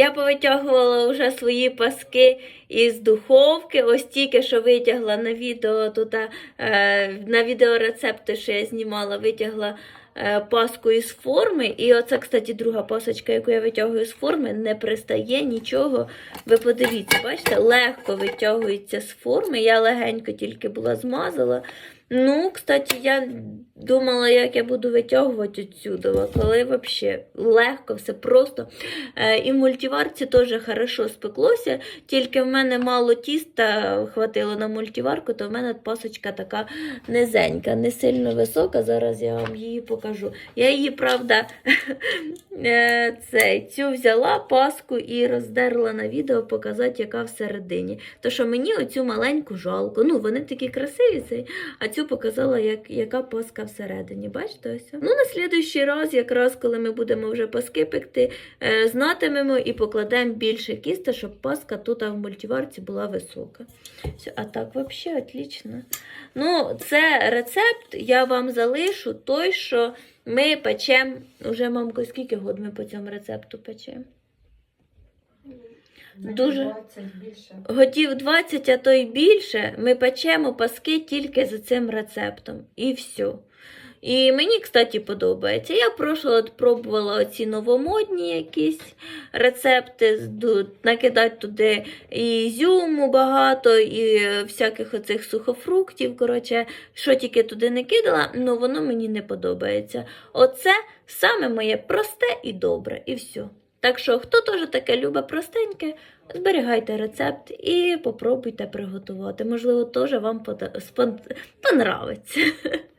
Я повитягувала вже свої паски із духовки. Ось тільки що витягла на відео тут, е, на відеорецепти, що я знімала, витягла паску із форми. І оце, кстати, друга пасочка, яку я витягую з форми, не пристає нічого. Ви подивіться, бачите, легко витягується з форми. Я легенько тільки була змазала. Ну, кстати, я думала, як я буду витягувати отсюди, коли взагалі легко, все просто. Е, і в мультиварці теж хорошо спеклося, тільки в мене мало тіста хватило на мультиварку, то в мене пасочка така низенька, не сильно висока. Зараз я вам її покажу. Я її, правда, е, цей, цю взяла паску і роздерла на відео, показати, яка всередині. То що мені оцю маленьку жалко. Ну, вони такі красиві, цей, а цю показала, як, яка паска всередині. Бачите ось? Ну, на слідуючий раз, якраз коли ми будемо вже паски пекти, е, знатимемо і покладемо більше кіста, щоб паска тут в мультиварці була висока. Все, а так, взагалі, отлично. Ну, це рецепт я вам залишу той, що ми печемо. Уже, мамко, скільки год ми по цьому рецепту печемо? Дуже. 20 більше. Готів 20, а то й більше, ми печемо паски тільки за цим рецептом. І все. І мені, кстати, подобається. Я прошлого от пробувала оці новомодні якісь рецепти, накидати туди і ізюму багато, і всяких оцих сухофруктів. Коротше, що тільки туди не кидала, але воно мені не подобається. Оце саме моє просте і добре, і все. Так що, хто теж таке любить простеньке, зберігайте рецепт і попробуйте приготувати. Можливо, теж вам понравиться.